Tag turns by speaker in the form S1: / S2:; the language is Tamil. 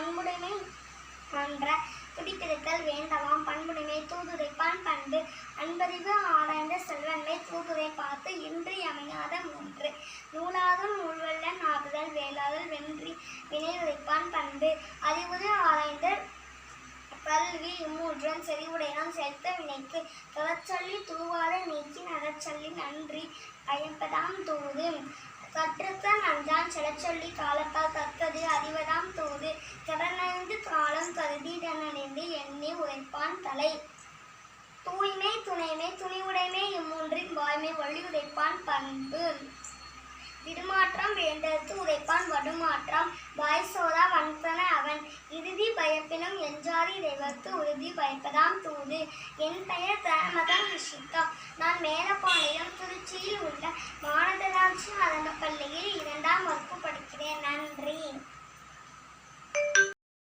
S1: பண்புடைமை நன்ற துடித்திருத்தல் வேண்டவாம். பண்புடைமை தூதுரைப்பான் பண்பு அன்பறிவு ஆராய்ந்த செல்வன்மை தூதுரை பார்த்து இன்றியமையாத ஒன்று நூலாதல் நூலாதும் நூல்வல்லன் ஆகுதல் வேளாதல் வென்றி வினையுரைப்பான் பண்பு அறிவுறு ஆராய்ந்த கல்வி இம்மூன்றும் செறிவுடையான் செலுத்த வினைக்கு தொடச்சொல்லி தூவாத நீக்கி நகச்சொல்லி நன்றி அயப்பதாம் தூது கற்றுத்த நன்றான் செலச்சொல்லி காலத்தால் தக்கது ஐந்து காலம் கருதி எண்ணி உரைப்பான் தலை. தூய்மை துணைமை துணிவுடைமை இம்மூன்றின் வாய்மை வழி உரைப்பான் பண்பு. விடுமாற்றம் வேண்டத்து உரைப்பான் வடுமாற்றம். வாய் சோதா வன்பன அவன். இறுதி பயப்பினும் எஞ்சாதி இறைவர்க்கு உறுதி பயப்பதாம் தூது. என் பெயர் தரமதம் விஷிக்கம் நான் மேலப்பாளையம் திருச்சியில் உள்ள மாநகராட்சி